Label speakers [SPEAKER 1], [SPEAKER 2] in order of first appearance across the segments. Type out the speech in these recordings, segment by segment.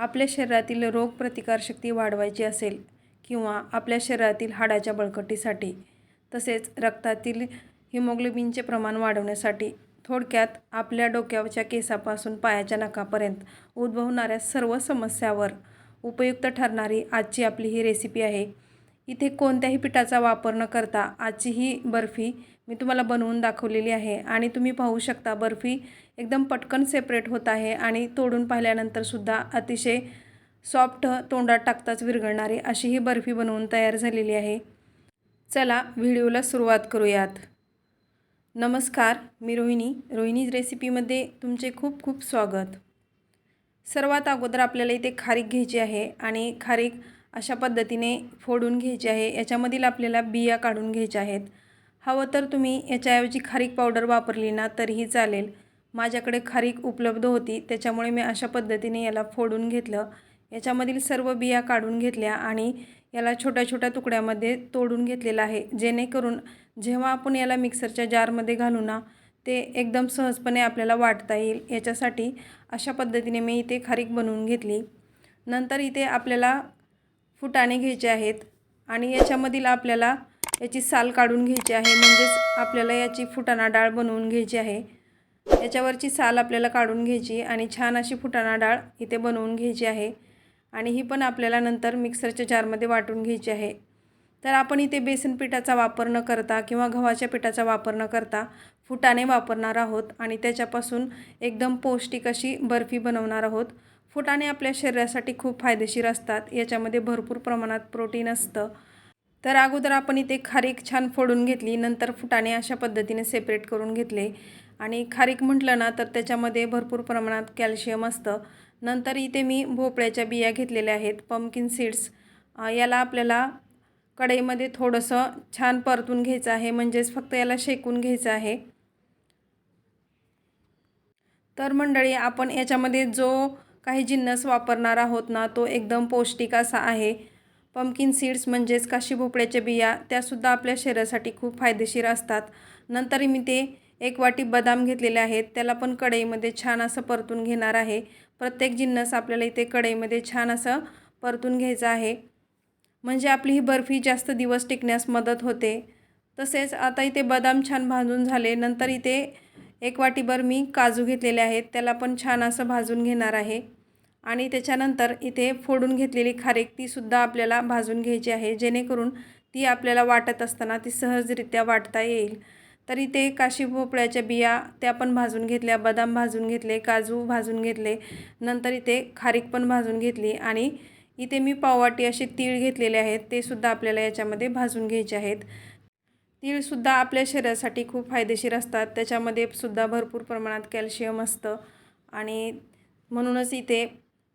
[SPEAKER 1] आपल्या शरीरातील रोगप्रतिकारशक्ती वाढवायची असेल किंवा आपल्या शरीरातील हाडाच्या बळकटीसाठी तसेच रक्तातील हिमोग्लोबिनचे प्रमाण वाढवण्यासाठी थोडक्यात आपल्या डोक्याच्या केसापासून पायाच्या नखापर्यंत उद्भवणाऱ्या सर्व समस्यावर उपयुक्त ठरणारी आजची आपली ही रेसिपी आहे. इथे कोणत्याही पिठाचा वापर न करता आजची ही बर्फी मी तुम्हाला बनवून दाखवलेली आहे. आणि तुम्ही पाहू शकता बर्फी एकदम पटकन सेपरेट होत आहे आणि तोडून पाहिल्यानंतरसुद्धा अतिशय सॉफ्ट तोंडात टाकताच विरघळणारी अशी ही बर्फी बनवून तयार झालेली आहे. चला व्हिडिओला सुरुवात करूयात. नमस्कार मी रोहिणी. रोहिणी रेसिपीमध्ये तुमचे खूप खूप स्वागत. सर्वात अगोदर आपल्याला इथे खारीक घ्यायची आहे आणि खारीक अशा पद्धतीने फोडून घ्यायची आहे. याच्यामधील आपल्याला बिया काढून घ्यायच्या आहेत. हवं तर तुम्ही याच्याऐवजी खारीक पावडर वापरली ना तरीही चालेल. माझ्याकडे खारीक उपलब्ध होती त्याच्यामुळे मी अशा पद्धतीने याला फोडून घेतलं. याच्यामधील सर्व बिया काढून घेतल्या आणि याला छोट्या छोट्या तुकड्यामध्ये तोडून घेतलेलं आहे. जेणेकरून जेव्हा आपण याला मिक्सरच्या जारमध्ये घालू ना ते एकदम सहजपणे आपल्याला वाटता येईल. याच्यासाठी अशा पद्धतीने मी इथे खारीक बनवून घेतली. नंतर इथे आपल्याला फुटाणे घ्यायचे आहेत आणि याच्यामधील आपल्याला याची साल काढून घ्यायची आहे. म्हणजेच आपल्याला याची फुटाणा डाळ बनवून घ्यायची आहे. याच्यावरची साल आपल्याला काढून घ्यायची आणि छान अशी फुटाणा डाळ इथे बनवून घ्यायची आहे. आणि ही पण आपल्याला नंतर मिक्सरच्या जारमध्ये वाटून घ्यायची आहे. तर आपण इथे बेसन पिठाचा वापर न करता किंवा गव्हाच्या पिठाचा वापर न करता फुटाणे वापरणार आहोत आणि त्याच्यापासून एकदम पौष्टिक अशी बर्फी बनवणार आहोत. फुटाणे आपल्या शरीरासाठी खूप फायदेशीर असतात. याच्यामध्ये भरपूर प्रमाणात प्रोटीन असतं. तर अगोदर आपण इथे खारीक छान फोडून घेतली नंतर फुटाणे अशा पद्धतीने सेपरेट करून घेतले. आणि खारीक म्हटलं ना तर त्याच्यामध्ये भरपूर प्रमाणात कॅल्शियम असतं. नंतर इथे मी भोपळ्याच्या बिया घेतलेल्या आहेत पम्किन सीड्स याला आपल्याला कढईमध्ये थोडंसं छान परतून घ्यायचं आहे म्हणजेच फक्त याला शेकून घ्यायचं आहे. तर मंडळी आपण याच्यामध्ये जो काही जिन्नस वापरणार आहोत ना तो एकदम पौष्टिक असा आहे. पम्किन सीड्स म्हणजेच काशी भोपळ्याच्या बिया त्यासुद्धा आपल्या शरीरासाठी खूप फायदेशीर असतात. नंतर मी ते एक वाटी बदाम घेतलेले आहेत. त्याला पण कढईमध्ये छान असं परतून घेणार आहे. प्रत्येक जिन्नस आपल्याला इथे कढईमध्ये छान असं परतून घ्यायचं आहे. म्हणजे आपली ही बर्फी जास्त दिवस टिकण्यास मदत होते. तसेच आता इथे बदाम छान भाजून झाले. नंतर इथे एक वाटीभर मी काजू घेतलेले आहेत. त्याला पण छान असं भाजून घेणार आहे. आणि त्याच्यानंतर इथे फोडून घेतलेली खारीक तीसुद्धा आपल्याला भाजून घ्यायची आहे. जेणेकरून ती आपल्याला वाटत असताना ती सहजरित्या वाटता येईल. तर इथे काशी भोपळ्याच्या बिया त्या पण भाजून घेतल्या बदाम भाजून घेतले काजू भाजून घेतले नंतर इथे खारीक पण भाजून घेतली आणि इथे मी पाववाटी असे तीळ घेतलेले आहेत ते सुद्धा आपल्याला याच्यामध्ये भाजून घ्यायचे आहेत. तीळसुद्धा आपल्या शरीरासाठी खूप फायदेशीर असतात. त्याच्यामध्ये सुद्धा भरपूर प्रमाणात कॅल्शियम असतं आणि म्हणूनच इथे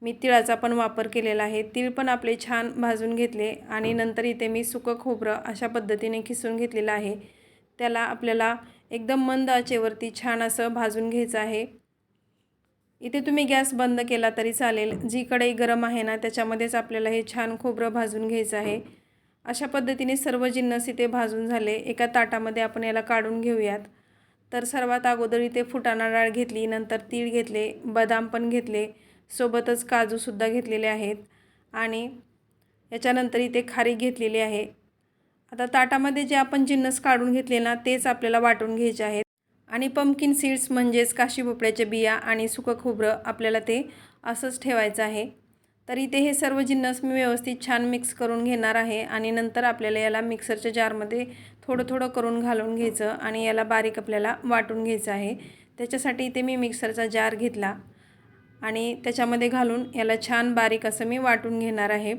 [SPEAKER 1] मी तिळाचा पण वापर केलेला आहे. तीळ पण आपले छान भाजून घेतले आणि नंतर इथे मी सुकं खोबरं अशा पद्धतीने खिसून घेतलेलं आहे. त्याला आपल्याला एकदम मंद आचेवरती छान असं भाजून घ्यायचं आहे. इथे तुम्ही गॅस बंद केला तरी चालेल. जी कढई गरम आहे ना त्याच्यामध्येच आपल्याला हे छान खोबरं भाजून घ्यायचं आहे. अशा पद्धतीने सर्व जिन्नस इथे भाजून झाले. एका ताटामध्ये आपण याला काढून घेऊयात. तर सर्वात अगोदर इथे फुटाणा डाळ घेतली नंतर तीळ घेतले बदाम पण घेतले. सोबतच काजूसुद्धा घेतलेले आहेत आणि याच्यानंतर इथे खारीक घेतलेली आहे. आता ताटामध्ये जे आपण जिन्नस काढून घेतले ना तेच आपल्याला वाटून घ्यायचे आहेत. आणि पम्पकिन सीड्स म्हणजेच काशी भोपळ्याच्या बिया आणि सुकं खोबरं आपल्याला ते असंच ठेवायचं आहे. तर इथे हे सर्व जिन्नस मी व्यवस्थित छान मिक्स करून घेणार आहे आणि नंतर आपल्याला याला मिक्सरच्या जारमध्ये थोडं थोडं करून घालून घ्यायचं आणि याला बारीक आपल्याला वाटून घ्यायचं आहे. त्याच्यासाठी इथे मी मिक्सरचा जार घेतला. आणि त्याच्यामध्ये घालून याला छान बारीक असं मी वाटून घेणार आहे.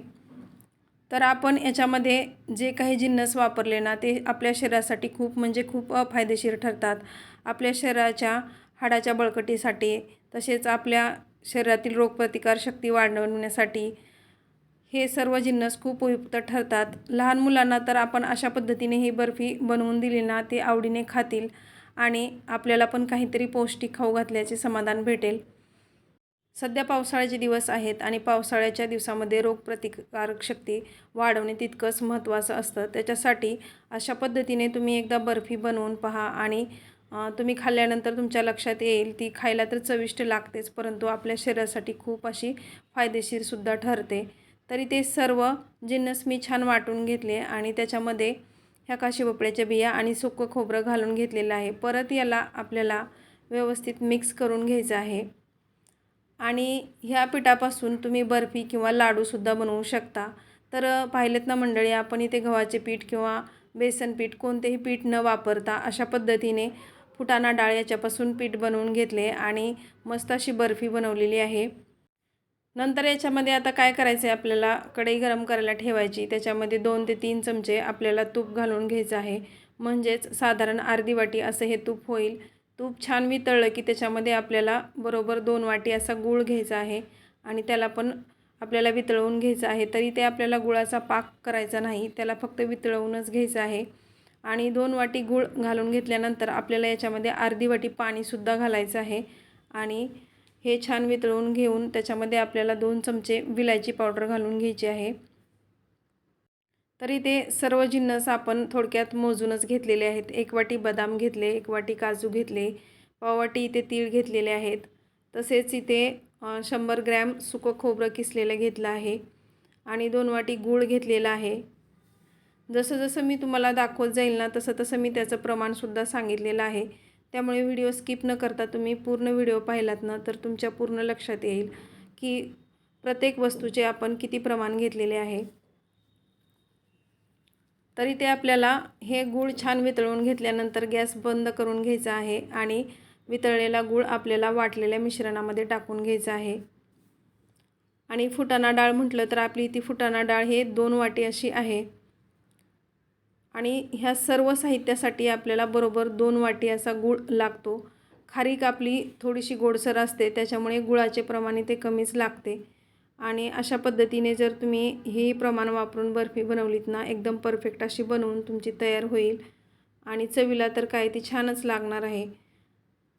[SPEAKER 1] तर आपण याच्यामध्ये जे काही जिन्नस वापरले ना ते आपल्या शरीरासाठी खूप म्हणजे खूप फायदेशीर ठरतात. आपल्या शरीराच्या हाडाच्या बळकटीसाठी तसेच आपल्या शरीरातील रोगप्रतिकारशक्ती वाढवण्यासाठी हे सर्व जिन्नस खूप उपयुक्त ठरतात. लहान मुलांना तर आपण अशा पद्धतीने ही बर्फी बनवून दिली ना ते आवडीने खातील आणि आपल्याला पण काहीतरी पौष्टिक खाऊ घातल्याचे समाधान भेटेल. सध्या पावसाळ्याचे दिवस आहेत आणि पावसाळ्याच्या दिवसामध्ये रोगप्रतिकारक शक्ती वाढवणे तितकंच महत्त्वाचं असतं. त्याच्यासाठी अशा पद्धतीने तुम्ही एकदा बर्फी बनवून पहा आणि तुम्ही खाल्ल्यानंतर तुमच्या लक्षात येईल ती खायला तर चविष्ट लागतेच परंतु आपल्या शरीरासाठी खूप अशी फायदेशीरसुद्धा ठरते. तरी ते सर्व जिन्नस मी छान वाटून घेतले आणि त्याच्यामध्ये ह्या काशी भोपळ्याच्या बिया आणि सुकं खोबरं घालून घेतलेलं आहे. परत याला आपल्याला व्यवस्थित मिक्स करून घ्यायचं आहे. आणि ह्या पिठापासून तुम्ही बर्फी किंवा लाडूसुद्धा बनवू शकता. तर पाहिलेत ना मंडळी आपण इथे गव्हाचे पीठ किंवा बेसन पीठ कोणतेही पीठ न वापरता अशा पद्धतीने फुटाणा डाळ याच्यापासून पीठ बनवून घेतले आणि मस्त अशी बर्फी बनवलेली आहे. नंतर याच्यामध्ये आता काय करायचं आहे आपल्याला? कढई गरम करायला ठेवायची. त्याच्यामध्ये दोन ते तीन चमचे आपल्याला तूप घालून घ्यायचं आहे. म्हणजेच साधारण अर्धी वाटी असं हे तूप होईल. तूप छान वितळलं की त्याच्यामध्ये आपल्याला बरोबर दोन वाटी असा गूळ घ्यायचा आहे आणि त्याला पण आपल्याला वितळवून घ्यायचं आहे. तरी ते आपल्याला गुळाचा पाक करायचा नाही त्याला फक्त वितळवूनच घ्यायचं आहे. आणि दोन वाटी गूळ घालून घेतल्यानंतर आपल्याला याच्यामध्ये अर्धी वाटी पाणीसुद्धा घालायचं आहे. आणि हे छान वितळवून घेऊन त्याच्यामध्ये आपल्याला दोन चमचे विलायची पावडर घालून घ्यायची आहे. तरी ते सर्व जिन्नस आपण थोडक्यात मोजूनच घेतलेले आहेत. एक वाटी बदाम घेतले एक वाटी काजू घेतले पाववाटी इथे तीळ घेतलेले आहेत. तसेच इथे शंभर ग्रॅम सुकं खोबरं किसलेलं घेतलं आहे आणि दोन वाटी गूळ घेतलेला आहे. जसं जसं मी तुम्हाला दाखवत जाईल ना तसं तसं मी त्याचं प्रमाणसुद्धा सांगितलेलं आहे. त्यामुळे व्हिडिओ स्किप न करता तुम्ही पूर्ण व्हिडिओ पाहिलात ना तर तुमच्या पूर्ण लक्षात येईल की प्रत्येक वस्तूचे आपण किती प्रमाण घेतलेले आहे. तरी ते आपल्याला हे गूळ छान वितळून घेतल्यानंतर गॅस बंद करून घ्यायचा आहे आणि वितळलेला गूळ आपल्याला वाटलेल्या मिश्रणामध्ये टाकून घ्यायचा आहे. आणि फुटाणा डाळ म्हटलं तर आपली ती फुटाणा डाळ हे दोन वाटी अशी आहे. आणि ह्या सर्व साहित्यासाठी आपल्याला बरोबर दोन वाटी असा गूळ लागतो. खारीक आपली थोडीशी गोडसर असते त्याच्यामुळे गुळाचे प्रमाण ते कमीच लागते. आणि अशा पद्धतीने जर तुम्ही हे प्रमाण वापरून बर्फी बनवलीत ना एकदम परफेक्ट अशी बनवून तुमची तयार होईल. आणि चवीला तर काय ती छानच लागणार आहे.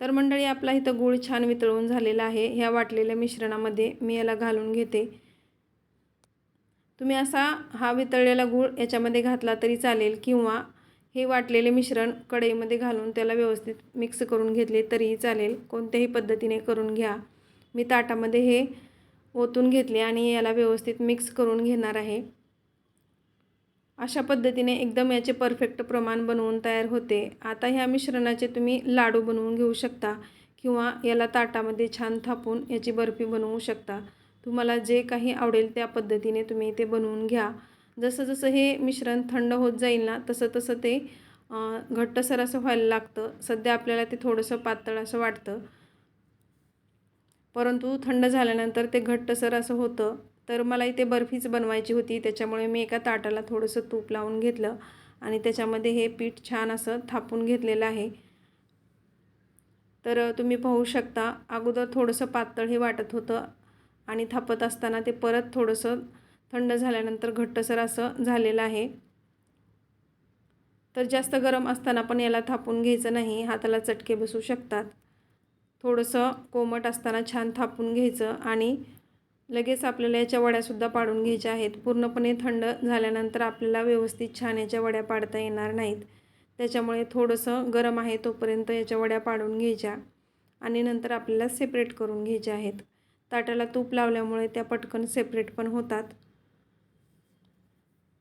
[SPEAKER 1] तर मंडळी आपला इथं गूळ छान वितळून झालेला आहे. ह्या वाटलेल्या मिश्रणामध्ये मी याला घालून घेते. तुम्ही असा हा वितळलेला गूळ याच्यामध्ये घातला तरी चालेल किंवा हे वाटलेले मिश्रण कढईमध्ये घालून त्याला व्यवस्थित मिक्स करून घेतले तरीही चालेल. कोणत्याही पद्धतीने करून घ्या. मी ताटामध्ये हे ओतून घेतले आणि याला व्यवस्थित मिक्स करून घेणार आहे. अशा पद्धतीने एकदम याचे परफेक्ट प्रमाण बनवून तयार होते. आता ह्या मिश्रणाचे तुम्ही लाडू बनवून घेऊ शकता किंवा याला ताटामध्ये छान थापून याची बर्फी बनवू शकता. तुम्हाला जे काही आवडेल त्या पद्धतीने तुम्ही ते बनवून घ्या. जसं जसं हे मिश्रण थंड होत जाईल ना तसं तसं ते घट्टसर असं व्हायला लागतं. सध्या आपल्याला ते थोडंसं पातळ असं वाटतं. परंतु थंड झाल्यानंतर ते घट्टसर असं होतं. तर मला इथे बर्फीच बनवायची होती. त्याच्यामुळे मी एका ताटाला थोडंसं तूप लावून घेतलं आणि त्याच्यामध्ये हे पीठ छान असं थापून घेतलेलं आहे. तर तुम्ही पाहू शकता अगोदर थोडंसं पातळ हे वाटत होतं आणि थापत असताना ते परत थोडंसं थंड झाल्यानंतर घट्टसर असं झालेलं आहे. तर जास्त गरम असताना पण याला थापून घ्यायचं नाही. हाताला चटके बसू शकतात. थोडंसं कोमट असताना छान थापून घ्यायचं आणि लगेच आपल्याला याच्या वड्यासुद्धा पाडून घ्यायच्या आहेत. पूर्णपणे थंड झाल्यानंतर आपल्याला व्यवस्थित छान याच्या वड्या पाडता येणार नाहीत. त्याच्यामुळे थोडंसं गरम आहे तोपर्यंत याच्या वड्या पाडून घ्यायच्या आणि नंतर आपल्याला सेपरेट करून घ्यायच्या आहेत. ताटाला तूप लावल्यामुळे त्या पटकन सेपरेट पण होतात.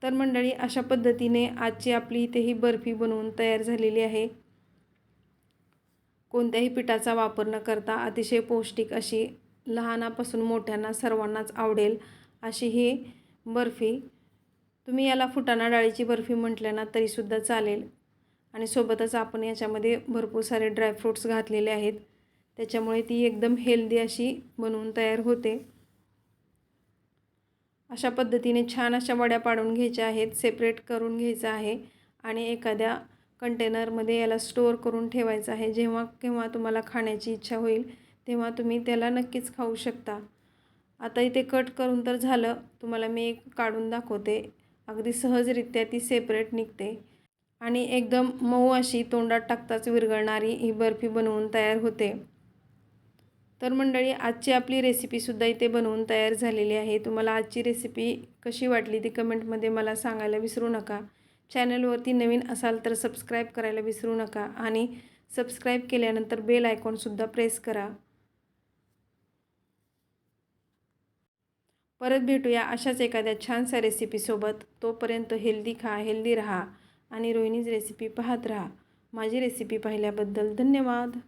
[SPEAKER 1] तर मंडळी अशा पद्धतीने आजची आपली इथे ही बर्फी बनवून तयार झालेली आहे. कोणत्याही पिठाचा वापर न करता अतिशय पौष्टिक अशी लहानापासून मोठ्यांना सर्वांनाच आवडेल अशी ही बर्फी. तुम्ही याला फुटाणा डाळीची बर्फी म्हटलं ना तरीसुद्धा चालेल. आणि सोबतच आपण याच्यामध्ये भरपूर सारे ड्रायफ्रूट्स घातलेले आहेत. त्याच्यामुळे ती एकदम हेल्दी अशी बनवून तयार होते. अशा पद्धतीने छान अशा वड्या पाडून घ्यायच्या आहेत सेपरेट करून घ्यायचं आहे. आणि एखाद्या कंटेनरमध्ये याला स्टोअर करून ठेवायचं आहे. जेव्हा केव्हा तुम्हाला खाण्याची इच्छा होईल तेव्हा तुम्ही त्याला नक्कीच खाऊ शकता. आता इथे कट करून तर झालं. तुम्हाला मी एक काढून दाखवते. अगदी सहजरित्या ती सेपरेट निघते. आणि एकदम मऊ अशी तोंडात टाकताच विरघळणारी ही बर्फी बनवून तयार होते. तर मंडळी आजची आपली रेसिपीसुद्धा इथे बनवून तयार झालेली आहे. तुम्हाला आजची रेसिपी कशी वाटली ती कमेंटमध्ये मला सांगायला विसरू नका. चॅनलवरती नवीन असाल तर सबस्क्राईब करायला विसरू नका आणि सबस्क्राईब केल्यानंतर बेल आयकॉनसुद्धा प्रेस करा. परत भेटूया अशाच एखाद्या छानशा रेसिपीसोबत तोपर्यंत हेल्दी खा हेल्दी राहा आणि रोहिणीज रेसिपी पाहत राहा. माझी रेसिपी पाहिल्याबद्दल धन्यवाद.